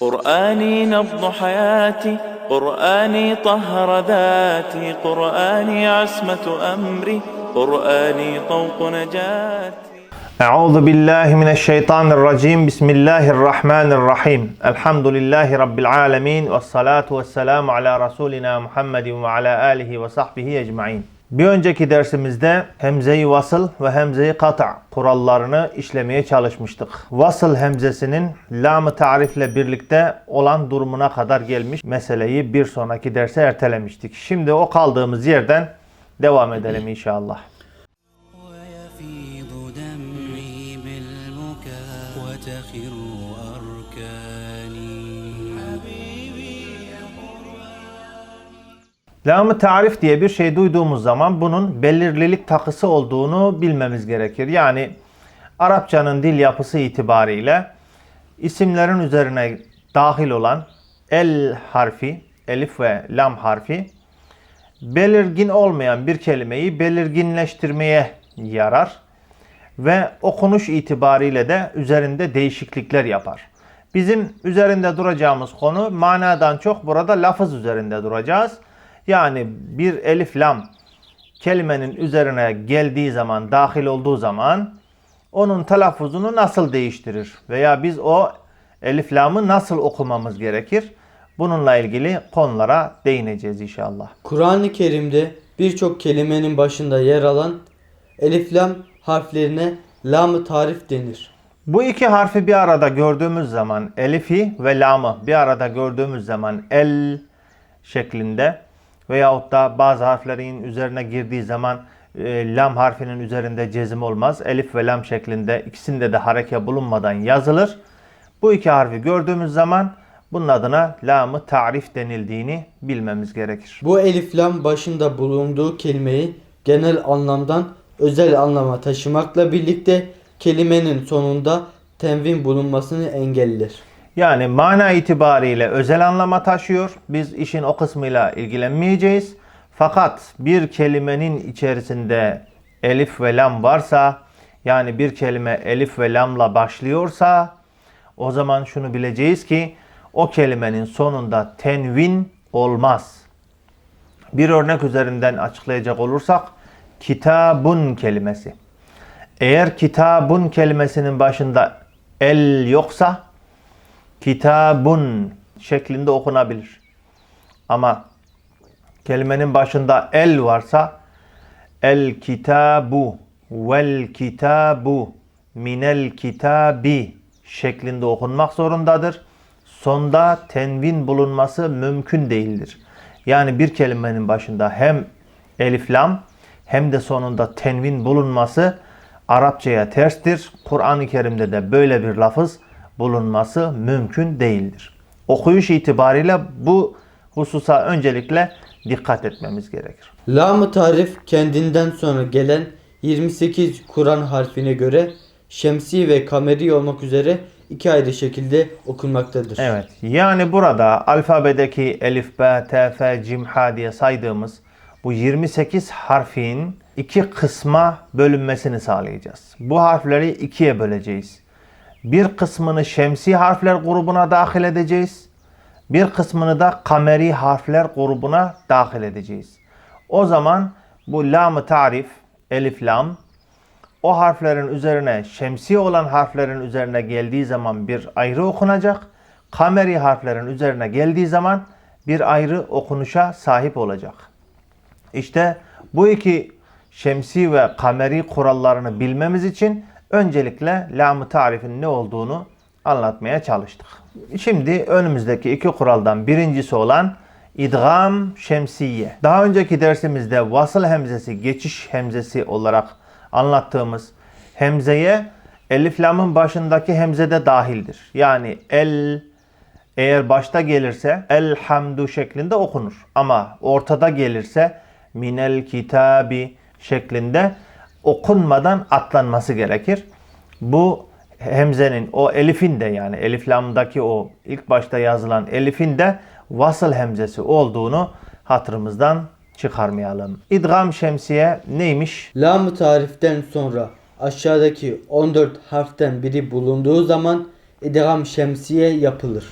قرآني نبض حياتي قرآني طهر ذاتي قرآني عصمة أمري قرآني طوق نجاتي أعوذ بالله من الشيطان الرجيم بسم الله الرحمن الرحيم الحمد لله رب العالمين والصلاة والسلام على رسولنا محمد وعلى آله وصحبه ecmaîn. Bir önceki dersimizde hemze-i vasıl ve hemze-i kata' kurallarını işlemeye çalışmıştık. Vasıl hemzesinin lam-ı tarifle birlikte olan durumuna kadar gelmiş meseleyi bir sonraki derse ertelemiştik. Şimdi o kaldığımız yerden devam edelim inşallah. Lam-ı tarif diye bir şey duyduğumuz zaman bunun belirlilik takısı olduğunu bilmemiz gerekir. Yani Arapçanın dil yapısı itibariyle isimlerin üzerine dahil olan el harfi, elif ve lam harfi belirgin olmayan bir kelimeyi belirginleştirmeye yarar ve okunuş itibariyle de üzerinde değişiklikler yapar. Bizim üzerinde duracağımız konu manadan çok burada lafız üzerinde duracağız. Yani bir elif lam kelimenin üzerine geldiği zaman, dahil olduğu zaman onun telaffuzunu nasıl değiştirir? Veya biz o elif lamı nasıl okumamız gerekir? Bununla ilgili konulara değineceğiz inşallah. Kur'an-ı Kerim'de birçok kelimenin başında yer alan elif lam harflerine lam-ı tarif denir. Bu iki harfi bir arada gördüğümüz zaman elifi ve lamı bir arada gördüğümüz zaman el şeklinde veyahut da bazı harflerin üzerine girdiği zaman e, lam harfinin üzerinde cezim olmaz. Elif ve lam şeklinde ikisinde de hareke bulunmadan yazılır. Bu iki harfi gördüğümüz zaman bunun adına lamı tarif denildiğini bilmemiz gerekir. Bu elif lam başında bulunduğu kelimeyi genel anlamdan özel anlama taşımakla birlikte kelimenin sonunda tenvin bulunmasını engeller. Yani mana itibariyle özel anlama taşıyor. Biz işin o kısmıyla ilgilenmeyeceğiz. Fakat bir kelimenin içerisinde elif ve lam varsa, yani bir kelime elif ve lamla başlıyorsa, o zaman şunu bileceğiz ki o kelimenin sonunda tenvin olmaz. Bir örnek üzerinden açıklayacak olursak, kitabun kelimesi. Eğer kitabun kelimesinin başında el yoksa, kitabun şeklinde okunabilir. Ama kelimenin başında el varsa el kitabu vel kitabu minel kitabi şeklinde okunmak zorundadır. Sonda tenvin bulunması mümkün değildir. Yani bir kelimenin başında hem elif lam hem de sonunda tenvin bulunması Arapçaya terstir. Kur'an-ı Kerim'de de böyle bir lafız bulunması mümkün değildir. Okuyuş itibariyle bu hususa öncelikle dikkat etmemiz gerekir. Lam-ı tarif kendinden sonra gelen 28 Kur'an harfine göre şemsi ve kameri olmak üzere iki ayrı şekilde okunmaktadır. Evet. Yani burada alfabedeki elif, b, t, f, cim, ha diye saydığımız bu 28 harfin iki kısma bölünmesini sağlayacağız. Bu harfleri ikiye böleceğiz. Bir kısmını şemsi harfler grubuna dahil edeceğiz. Bir kısmını da kameri harfler grubuna dahil edeceğiz. O zaman bu lam-ı tarif, elif lam, o harflerin üzerine şemsi olan harflerin üzerine geldiği zaman bir ayrı okunacak. Kameri harflerin üzerine geldiği zaman bir ayrı okunuşa sahip olacak. İşte bu iki şemsi ve kameri kurallarını bilmemiz için öncelikle lam-ı tarifin ne olduğunu anlatmaya çalıştık. Şimdi önümüzdeki iki kuraldan birincisi olan idgam şemsiye. Daha önceki dersimizde vasıl hemzesi, geçiş hemzesi olarak anlattığımız hemzeye elif lamın başındaki hemze de dahildir. Yani el eğer başta gelirse elhamdu şeklinde okunur. Ama ortada gelirse minel kitabi şeklinde okunmadan atlanması gerekir. Bu hemzenin o elifin de yani elif lamdaki o ilk başta yazılan elifin de vasıl hemzesi olduğunu hatırımızdan çıkarmayalım. İdgam şemsiye neymiş? Lam-ı tariften sonra aşağıdaki 14 harften biri bulunduğu zaman idgam şemsiye yapılır.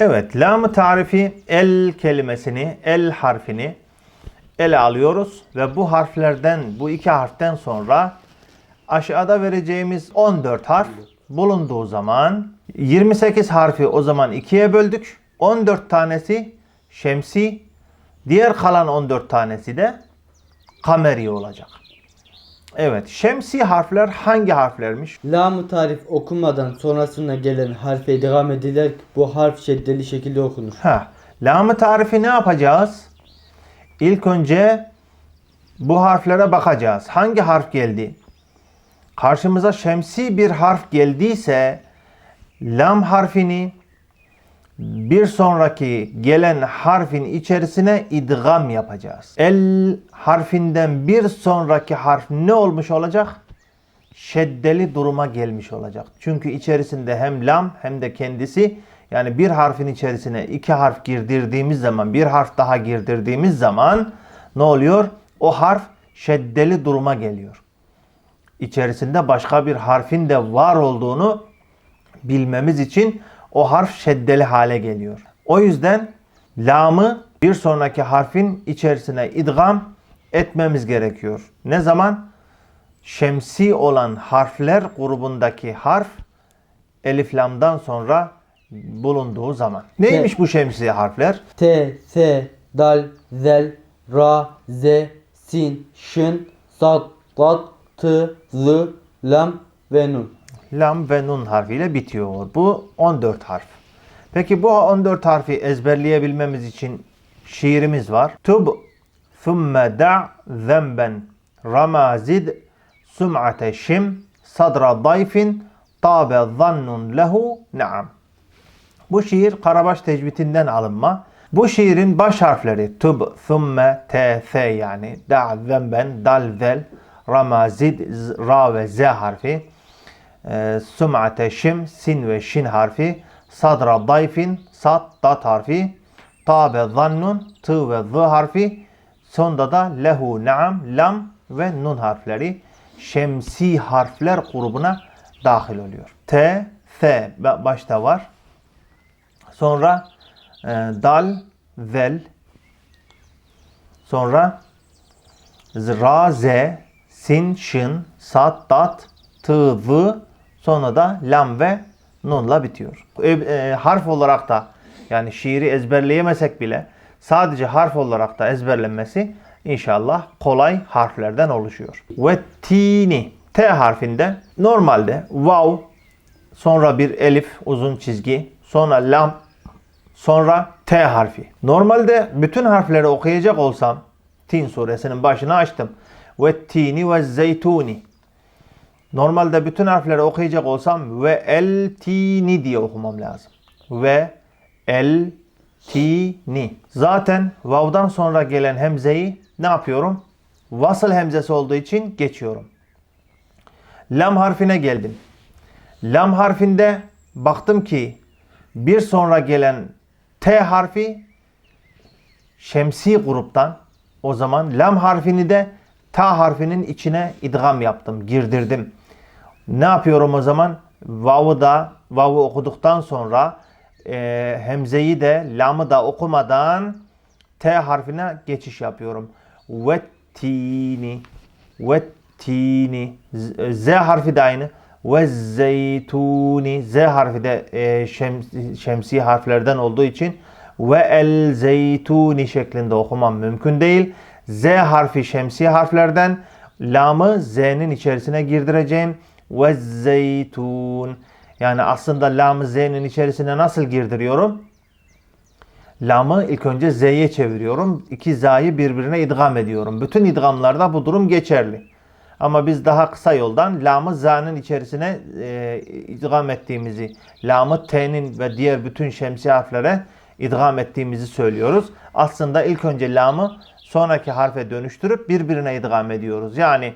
Evet, lam tarifi el kelimesini, el harfini ele alıyoruz ve bu harflerden, bu iki harften sonra aşağıda vereceğimiz 14 harf bulunduğu zaman 28 harfi o zaman ikiye böldük. 14 tanesi şemsi, diğer kalan 14 tanesi de kameri olacak. Evet, şemsi harfler hangi harflermiş? Lam-ı tarif okunmadan sonrasına gelen harfe devam ediler. Bu harf şeddeli şekilde okunur. Ha, lam tarifi ne yapacağız? İlk önce bu harflere bakacağız. Hangi harf geldi? Karşımıza şemsi bir harf geldiyse lam harfini bir sonraki gelen harfin içerisine idgam yapacağız. El harfinden bir sonraki harf ne olmuş olacak? şeddeli duruma gelmiş olacak. Çünkü içerisinde hem lam hem de kendisi yani bir harfin içerisine iki harf girdirdiğimiz zaman bir harf daha girdirdiğimiz zaman ne oluyor? O harf şeddeli duruma geliyor. İçerisinde başka bir harfin de var olduğunu bilmemiz için o harf şeddeli hale geliyor. O yüzden lamı bir sonraki harfin içerisine idgam etmemiz gerekiyor. Ne zaman? şemsi olan harfler grubundaki harf elif lamdan sonra bulunduğu zaman. Neymiş bu şemsi harfler? T, S, Dal, Zel, Ra, Z, Sin, Şın, Sad, Tat, T, Z, Lam ve Nun. Lam ve nun harfiyle bitiyor. Bu 14 harf. Peki bu 14 harfi ezberleyebilmemiz için şiirimiz var. Tub thumme da' zemben ramazid sum'ate şim sadra dayfin tabe zannun lehu naam. Bu şiir Karabaş tecvitinden alınma. Bu şiirin baş harfleri tub, thumme, te, fe yani da, zemben, dal, zel, ramazid, z- ra ve z harfi. E, sum'ate, şim, sin ve şin harfi. Sadra, dayfin, sat, dat harfi. Tabe, zannun, tı ve z harfi. Sonda da lehu, naam, lam ve nun harfleri şemsi harfler grubuna dahil oluyor. T, F ba- başta var. Sonra e, dal, zel. Sonra ra, z, sin, şın, sat, dat, tı, v. Sonra da lam ve nunla bitiyor. E, e, harf olarak da yani şiiri ezberleyemesek bile sadece harf olarak da ezberlenmesi inşallah kolay harflerden oluşuyor. Ve tini T harfinde normalde vav sonra bir elif uzun çizgi sonra lam sonra T harfi. Normalde bütün harfleri okuyacak olsam Tin suresinin başını açtım. Ve tini ve zeytuni. Normalde bütün harfleri okuyacak olsam ve el tini diye okumam lazım. Ve el tini. Zaten vav'dan sonra gelen hemzeyi ne yapıyorum? Vasıl hemzesi olduğu için geçiyorum. Lam harfine geldim. Lam harfinde baktım ki bir sonra gelen T harfi şemsi gruptan o zaman lam harfini de ta harfinin içine idgam yaptım, girdirdim. Ne yapıyorum o zaman? Vav'ı da vav'ı okuduktan sonra e, hemzeyi de lamı da okumadan T harfine geçiş yapıyorum. Ve tini ve tini Z- Z harfi de aynı. Ve zeytuni Z harfi de e, şems- şemsi harflerden olduğu için ve el zeytuni şeklinde okumam mümkün değil. Z harfi şemsi harflerden lamı Z'nin içerisine girdireceğim. Ve zeytun. Yani aslında lamı Z'nin içerisine nasıl girdiriyorum? Lamı ilk önce Z'ye çeviriyorum. İki Z'yı birbirine idgam ediyorum. Bütün idgamlarda bu durum geçerli. Ama biz daha kısa yoldan lamı Z'nin içerisine e, idgam ettiğimizi, lamı T'nin ve diğer bütün şemsi harflere idgam ettiğimizi söylüyoruz. Aslında ilk önce lamı sonraki harfe dönüştürüp birbirine idgam ediyoruz. Yani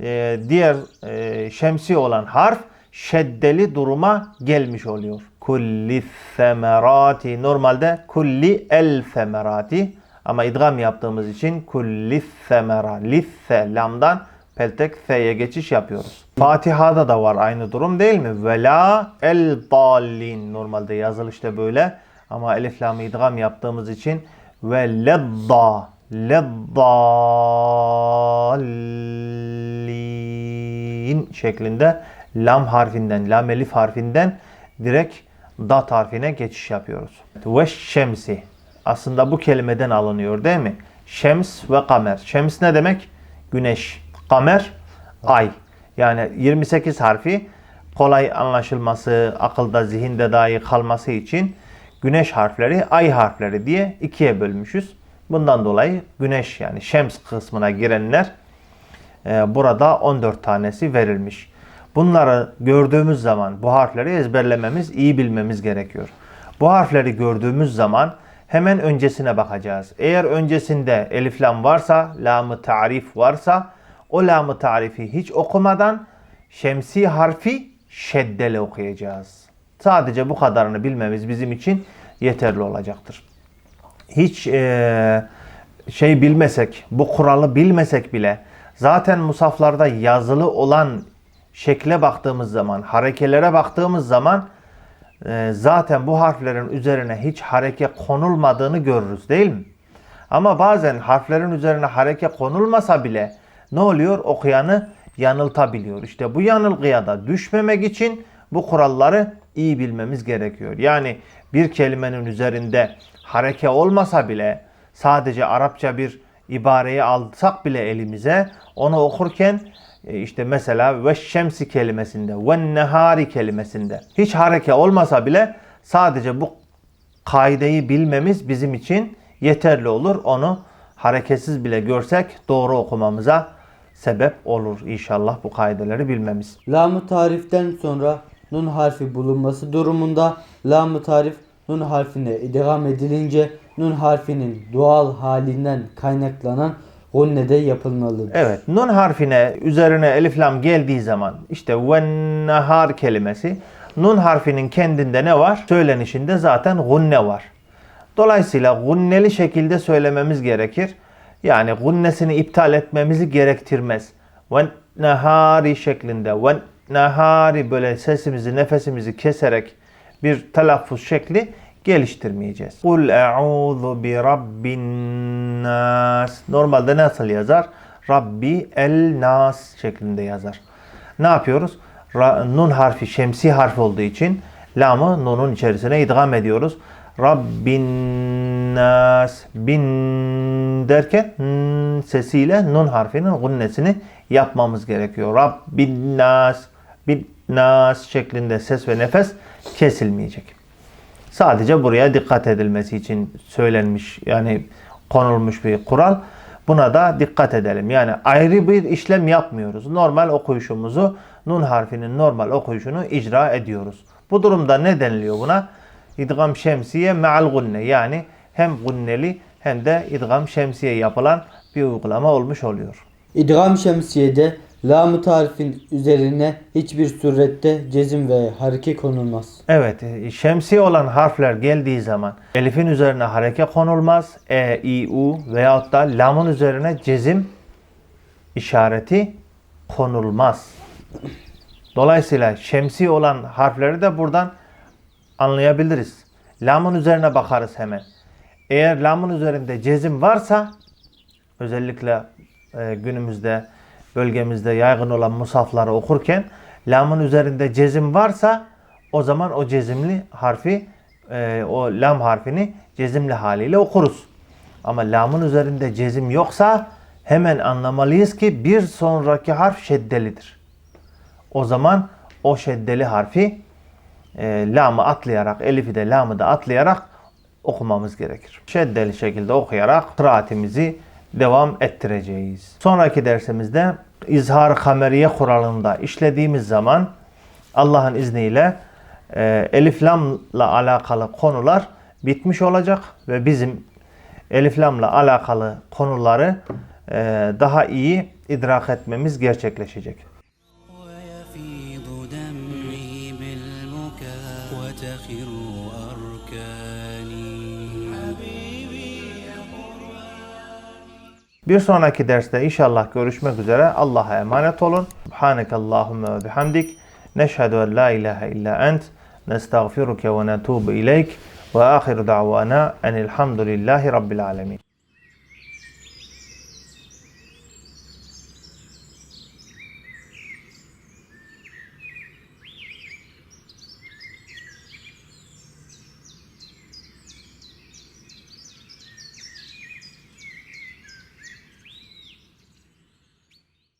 e, diğer e, şemsi olan harf şeddeli duruma gelmiş oluyor. Kulli semerati normalde kulli el semerati ama idgam yaptığımız için kulli semera lisse lamdan peltek fe'ye geçiş yapıyoruz. Fatiha'da da var aynı durum değil mi? Vela el dallin normalde yazılışta böyle Ama elif lamı idgam yaptığımız için ve ledda leddallin şeklinde lam harfinden, lam elif harfinden direkt dat harfine geçiş yapıyoruz. Ve şemsi. Aslında bu kelimeden alınıyor değil mi? Şems ve kamer. Şems ne demek? Güneş. Kamer, ay. Yani 28 harfi kolay anlaşılması, akılda, zihinde dahi kalması için güneş harfleri, ay harfleri diye ikiye bölmüşüz. Bundan dolayı güneş yani şems kısmına girenler e, burada 14 tanesi verilmiş. Bunları gördüğümüz zaman bu harfleri ezberlememiz, iyi bilmemiz gerekiyor. Bu harfleri gördüğümüz zaman hemen öncesine bakacağız. Eğer öncesinde elif lam varsa, lamı tarif varsa o lamı tarifi hiç okumadan şemsi harfi şeddele okuyacağız. Sadece bu kadarını bilmemiz bizim için yeterli olacaktır. Hiç eee, şey bilmesek, bu kuralı bilmesek bile zaten musaflarda yazılı olan şekle baktığımız zaman, harekelere baktığımız zaman e, zaten bu harflerin üzerine hiç hareke konulmadığını görürüz değil mi? Ama bazen harflerin üzerine hareke konulmasa bile ne oluyor? Okuyanı yanıltabiliyor. İşte bu yanılgıya da düşmemek için bu kuralları iyi bilmemiz gerekiyor. Yani bir kelimenin üzerinde hareke olmasa bile sadece Arapça bir ibareyi alsak bile elimize onu okurken e, işte mesela ve şemsi kelimesinde ve nehari kelimesinde hiç hareke olmasa bile sadece bu kaideyi bilmemiz bizim için yeterli olur. Onu hareketsiz bile görsek doğru okumamıza sebep olur inşallah bu kaideleri bilmemiz. Lam-ı tariften sonra nun harfi bulunması durumunda lam-ı tarif nun harfine idgam edilince nun harfinin doğal halinden kaynaklanan gunnede yapılmalıdır. Evet, nun harfine üzerine elif lam geldiği zaman işte ve nehar kelimesi nun harfinin kendinde ne var? Söylenişinde zaten gunne var. Dolayısıyla gunneli şekilde söylememiz gerekir. Yani gunnesini iptal etmemizi gerektirmez. Ve nehari şeklinde ve nehari böyle sesimizi, nefesimizi keserek bir telaffuz şekli geliştirmeyeceğiz. Kul e'udhu bi rabbin nas. Normalde nasıl yazar? Rabbi el nas şeklinde yazar. Ne yapıyoruz? Ra- nun harfi şemsi harf olduğu için lamı nunun içerisine idgam ediyoruz. Rabbin nas bin derken sesiyle nun harfinin gunnesini yapmamız gerekiyor. Rabbin nas bin nas şeklinde ses ve nefes kesilmeyecek. Sadece buraya dikkat edilmesi için söylenmiş yani konulmuş bir kural. Buna da dikkat edelim. Yani ayrı bir işlem yapmıyoruz. Normal okuyuşumuzu nun harfinin normal okuyuşunu icra ediyoruz. Bu durumda ne deniliyor buna? İdgam şemsiye me'al gunne. Yani hem gunneli hem de idgam şemsiye yapılan bir uygulama olmuş oluyor. İdgam şemsiyede lam-ı tarifin üzerine hiçbir surette cezim ve hareke konulmaz. Evet, e, şemsi olan harfler geldiği zaman elifin üzerine hareke konulmaz. E, i, u veyahut da lamın üzerine cezim işareti konulmaz. Dolayısıyla şemsi olan harfleri de buradan anlayabiliriz. Lamın üzerine bakarız hemen. Eğer lamın üzerinde cezim varsa özellikle e, günümüzde bölgemizde yaygın olan musafları okurken lamın üzerinde cezim varsa o zaman o cezimli harfi e, o lam harfini cezimli haliyle okuruz. Ama lamın üzerinde cezim yoksa hemen anlamalıyız ki bir sonraki harf şeddelidir. O zaman o şeddeli harfi e, lamı atlayarak, elifi de lamı da atlayarak okumamız gerekir. Şeddeli şekilde okuyarak kıraatimizi devam ettireceğiz. Sonraki dersimizde izhar kameriye kuralında işlediğimiz zaman Allah'ın izniyle e, elif lamla alakalı konular bitmiş olacak ve bizim elif lamla alakalı konuları e, daha iyi idrak etmemiz gerçekleşecek. Bir sonraki derste inşallah görüşmek üzere. Allah'a emanet olun. Subhanekallahumma ve bihamdik. Neşhedü en la ilahe illa ent. Nestağfiruke ve netubu ileyk. Ve ahiru da'vana enilhamdülillahi rabbil alemin.